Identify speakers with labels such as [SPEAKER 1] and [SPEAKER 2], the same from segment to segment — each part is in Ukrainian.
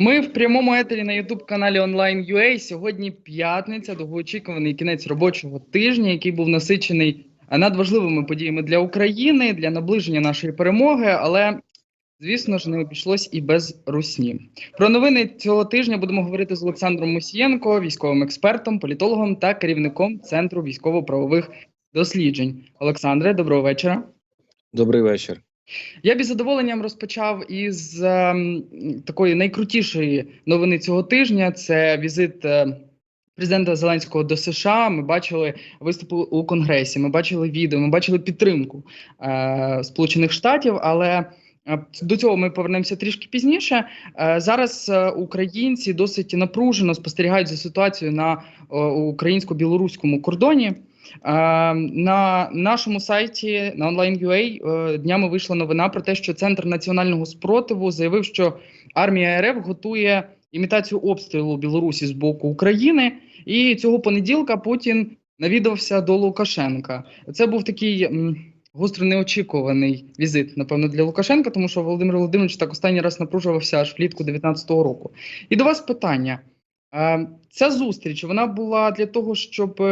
[SPEAKER 1] Ми в прямому етері на youtube каналі Online.ua. Сьогодні п'ятниця, довгоочікуваний кінець робочого тижня, який був насичений надважливими подіями для України, для наближення нашої перемоги. Але звісно ж не обійшлось і без русні. Про новини цього тижня будемо говорити з Олександром Мусієнко, військовим експертом, політологом та керівником центру військово-правових досліджень. Олександре, доброго вечора.
[SPEAKER 2] Добрий вечір.
[SPEAKER 1] Я б із задоволенням розпочав із ем, такої найкрутішої новини цього тижня. Це візит е, президента Зеленського до США. Ми бачили виступи у Конгресі. Ми бачили відео, ми бачили підтримку е, Сполучених Штатів. Але е, до цього ми повернемося трішки пізніше. Е, зараз е, українці досить напружено спостерігають за ситуацією на е, українсько-білоруському кордоні. Е, На нашому сайті на Online.ua е, днями вийшла новина про те, що Центр національного спротиву заявив, що армія РФ готує імітацію обстрілу Білорусі з боку України. І цього понеділка Путін навідався до Лукашенка. Це був такий гостро неочікуваний візит, напевно, для Лукашенка, тому що Володимир Володимирович так останній раз напружувався аж влітку 19-го року. І до вас питання: Е, ця зустріч вона була для того, щоб.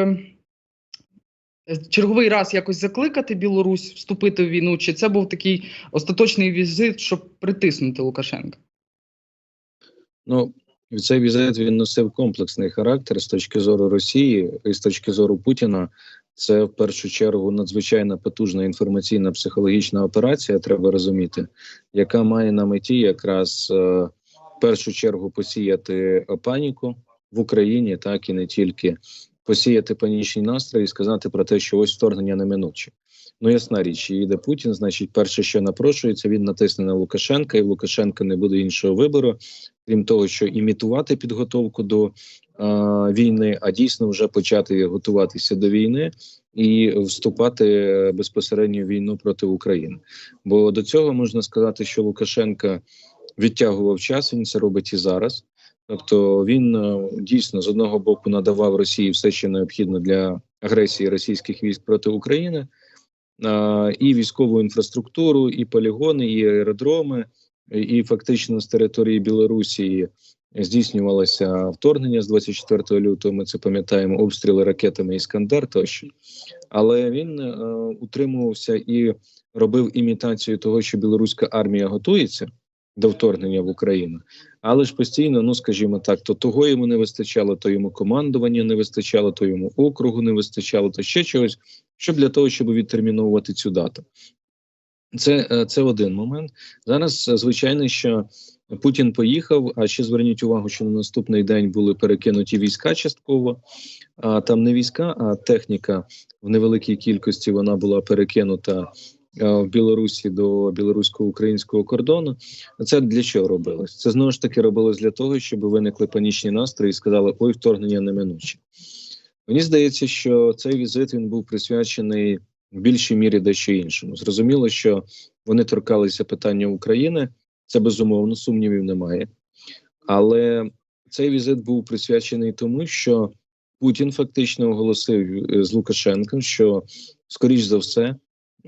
[SPEAKER 1] Черговий раз якось закликати Білорусь вступити в війну, чи це був такий остаточний візит, щоб притиснути Лукашенка?
[SPEAKER 2] Ну, цей візит він носив комплексний характер з точки зору Росії і з точки зору Путіна. Це в першу чергу надзвичайно потужна інформаційна психологічна операція, треба розуміти, яка має на меті якраз е, в першу чергу посіяти паніку в Україні, так і не тільки посіяти панічні настрої і сказати про те, що ось вторгнення неминуче. Ну, ясна річ, їде Путін, значить, перше, що напрошується, він натисне на Лукашенка, і в Лукашенка не буде іншого вибору, крім того, що імітувати підготовку до а, війни, а дійсно вже почати готуватися до війни і вступати е, безпосередньо в війну проти України. Бо до цього можна сказати, що Лукашенка відтягував час, він це робить і зараз. Тобто він е, дійсно з одного боку надавав Росії все, що необхідно для агресії російських військ проти України, і військову інфраструктуру, і полігони, і аеродроми, і, і фактично з території Білорусі здійснювалося вторгнення з 24 лютого. Ми це пам'ятаємо, обстріли ракетами Іскандер тощо. Але він е, утримувався і робив імітацію того, що білоруська армія готується до вторгнення в Україну, але ж постійно, ну скажімо так, то того йому не вистачало, то йому командування не вистачало, то йому округу не вистачало, то ще чогось, щоб для того, щоб відтерміновувати цю дату. Це, е, це один момент. Зараз е, звичайно, що Путін поїхав. А ще зверніть увагу, що на наступний день були перекинуті війська частково. А там не війська, а техніка в невеликій кількості вона була перекинута в Білорусі до білорусько-українського кордону. Це для чого робилось? Це знову ж таки робилось для того, щоб виникли панічні настрої і сказали: ой, вторгнення неминуче. Мені здається, що цей візит він був присвячений в більшій мірі дещо іншому. Зрозуміло, що вони торкалися питання України. Це безумовно сумнівів немає. Але цей візит був присвячений тому, що Путін фактично оголосив е, з Лукашенком, що скоріш за все е,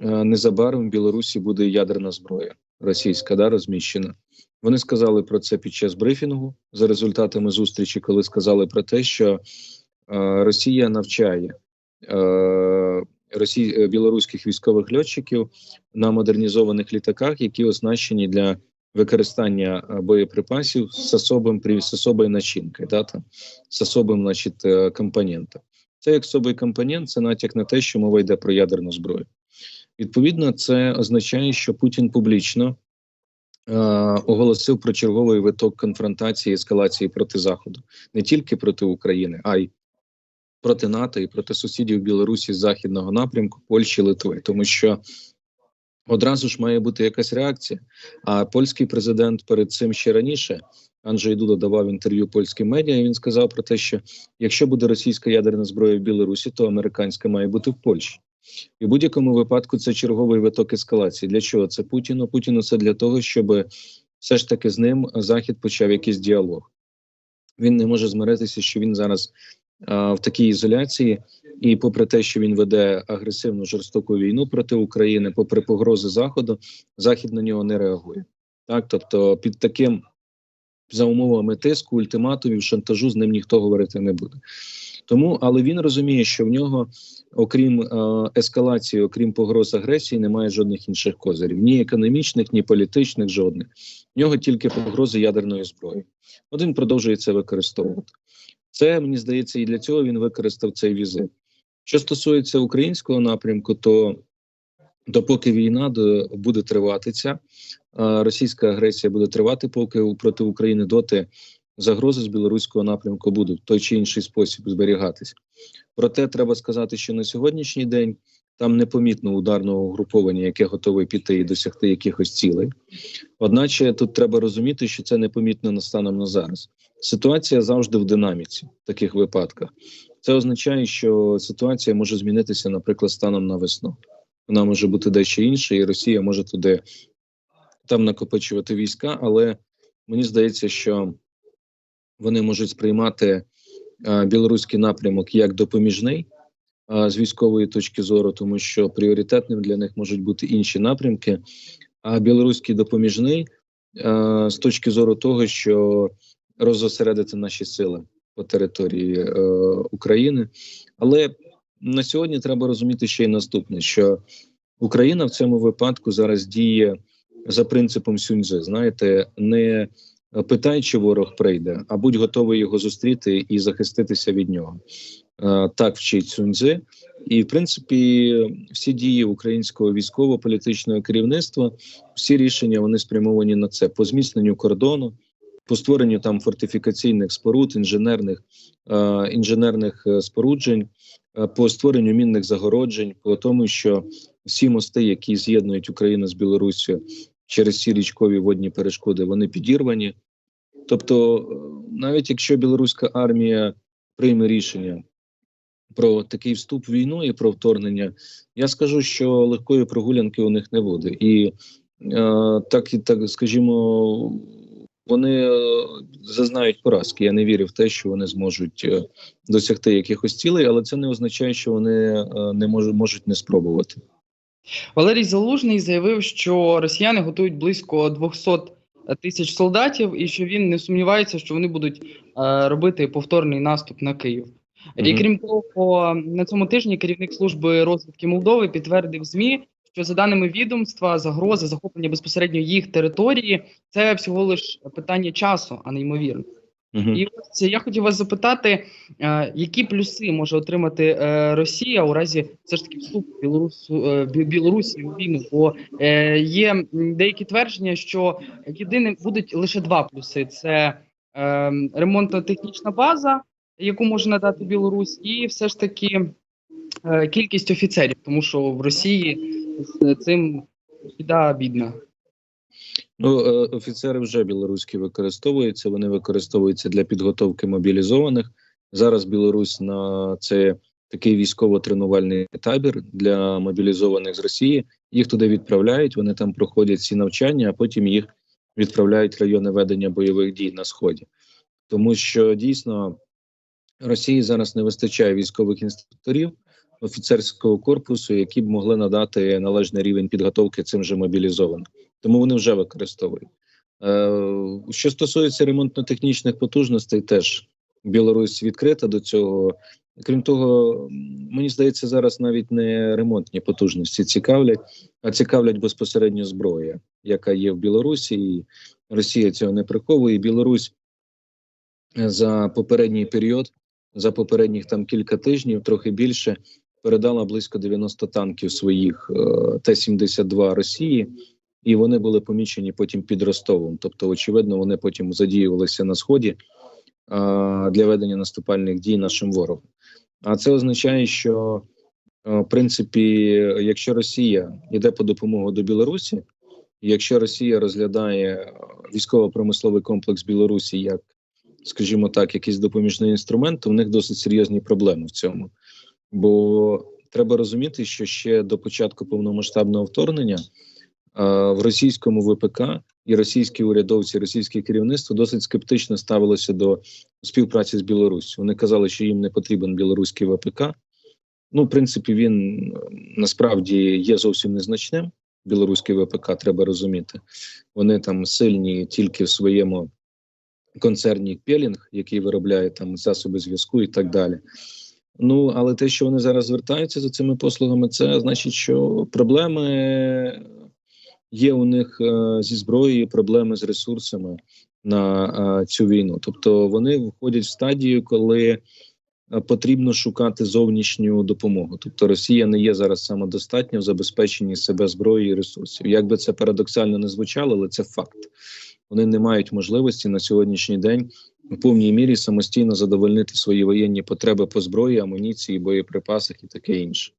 [SPEAKER 2] незабаром в Білорусі буде ядерна зброя російська, да, розміщена. Вони сказали про це під час брифінгу за результатами зустрічі, коли сказали про те, що е, Росія навчає е, росій, е, білоруських військових льотчиків на модернізованих літаках, які оснащені для використання е, боєприпасів з особим з особою начинки, да, там, з особим значить, е, компонентом. Це як особий компонент, це натяк на те, що мова йде про ядерну зброю. Відповідно, це означає, що Путін публічно е, оголосив про черговий виток конфронтації ескалації проти Заходу, не тільки проти України, а й проти НАТО і проти сусідів Білорусі з західного напрямку, Польщі, Литви, тому що одразу ж має бути якась реакція. А польський президент перед цим ще раніше Анджей Дуда давав інтерв'ю польським медіа. і Він сказав про те, що якщо буде російська ядерна зброя в Білорусі, то американська має бути в Польщі. І в будь-якому випадку це черговий виток ескалації. Для чого це Путіну? Путіну це для того, щоб все ж таки з ним Захід почав якийсь діалог. Він не може змиритися, що він зараз а, в такій ізоляції, і попри те, що він веде агресивну жорстоку війну проти України, попри погрози Заходу, Захід на нього не реагує. Так, тобто, під таким за умовами тиску, ультиматумів, шантажу з ним ніхто говорити не буде. Тому, але він розуміє, що в нього, окрім е, ескалації, окрім погроз агресії, немає жодних інших козирів, ні економічних, ні політичних, жодних. В нього тільки погрози ядерної зброї. Він продовжує це використовувати. Це мені здається, і для цього він використав цей візит. Що стосується українського напрямку, то допоки війна буде триватися, російська агресія буде тривати, поки проти України доти загрози з білоруського напрямку будуть в той чи інший спосіб зберігатися. Проте треба сказати, що на сьогоднішній день там непомітно ударного угруповання, яке готове піти і досягти якихось цілей. Одначе тут треба розуміти, що це непомітно на станом на зараз. Ситуація завжди в динаміці в таких випадках. Це означає, що ситуація може змінитися, наприклад, станом на весну. Вона може бути дещо інша, і Росія може туди там накопичувати війська, але мені здається, що вони можуть сприймати е, білоруський напрямок як допоміжний е, з військової точки зору, тому що пріоритетним для них можуть бути інші напрямки. А білоруський допоміжний е, з точки зору того, що роззосередити наші сили по території е, України. Але на сьогодні треба розуміти ще й наступне: що Україна в цьому випадку зараз діє за принципом Сюньзи. Знаєте, не питай, чи ворог прийде, а будь готовий його зустріти і захиститися від нього. Е, Так вчить Сюньзи. І, в принципі, всі дії українського військово-політичного керівництва, всі рішення вони спрямовані на це по зміцненню кордону, по створенню там фортифікаційних споруд, інженерних е, інженерних е, споруджень, по створенню мінних загороджень, по тому, що всі мости, які з'єднують Україну з Білоруссю через ці річкові водні перешкоди, вони підірвані. Тобто, е, навіть якщо білоруська армія прийме рішення про такий вступ в війну і про вторгнення, я скажу, що легкої прогулянки у них не буде. І е, так і так, скажімо, вони е, зазнають поразки. Я не вірю в те, що вони зможуть е, досягти якихось цілей, але це не означає, що вони не можуть, можуть не спробувати.
[SPEAKER 1] Валерій Залужний заявив, що росіяни готують близько 200 тисяч солдатів, і що він не сумнівається, що вони будуть е, робити повторний наступ на Київ. І крім того, на цьому тижні керівник служби розвідки Молдови підтвердив змі, що за даними відомства, загроза захоплення безпосередньо їх території це всього лиш питання часу, а не ймовірно.
[SPEAKER 2] Мгм.
[SPEAKER 1] І ось я хотів вас запитати, е, які плюси може отримати е, Росія у разі все ж таки вступу Білорусу е, Білорусі у війну? Бо е, є деякі твердження, що єдиним будуть лише два плюси: це е, ремонтно-технічна база, яку може надати Білорусь, і все ж таки е, кількість офіцерів, тому що в Росії з цим біда бідна.
[SPEAKER 2] Ну, е, офіцери вже білоруські використовуються. Вони використовуються для підготовки мобілізованих. Зараз Білорусь на це такий військово-тренувальний табір для мобілізованих з Росії. Їх туди відправляють. Вони там проходять ці навчання, а потім їх відправляють райони ведення бойових дій на сході, тому що дійсно Росії зараз не вистачає військових інструкторів офіцерського корпусу, які б могли надати належний рівень підготовки цим же мобілізованим. Тому вони вже використовують. Е, що стосується ремонтно-технічних потужностей, теж Білорусь відкрита до цього. Крім того, мені здається, зараз навіть не ремонтні потужності цікавлять, а цікавлять безпосередньо зброя, яка є в Білорусі, і Росія цього не приховує. Білорусь е, за попередній період, за попередніх там кілька тижнів, трохи більше, передала близько 90 танків своїх е, Т-72 Росії, і вони були помічені потім під Ростовом. Тобто, очевидно, вони потім задіювалися на сході а, для ведення наступальних дій нашим ворогом. А це означає, що в принципі, якщо Росія йде по допомогу до Білорусі, якщо Росія розглядає військово-промисловий комплекс Білорусі як, скажімо так, якийсь допоміжний інструмент, то в них досить серйозні проблеми в цьому. Бо треба розуміти, що ще до початку повномасштабного вторгнення в російському ВПК і російські урядовці, російське керівництво досить скептично ставилося до співпраці з Білоруссю. Вони казали, що їм не потрібен білоруський ВПК. Ну, в принципі, він е, насправді є зовсім незначним. Білоруський ВПК треба розуміти. Вони там сильні тільки в своєму концерні Пелінг, який виробляє там засоби зв'язку і так далі. Ну але те, що вони зараз звертаються за цими послугами, це значить, що проблеми є у них е, зі зброєю, проблеми з ресурсами на е, цю війну. Тобто вони входять в стадію, коли е, потрібно шукати зовнішню допомогу. Тобто Росія не є зараз самодостатньо в забезпеченні себе зброєю і ресурсів. Як би це парадоксально не звучало, але це факт. Вони не мають можливості на сьогоднішній день в повній мірі самостійно задовольнити свої воєнні потреби по зброї, амуніції, боєприпасах і таке інше.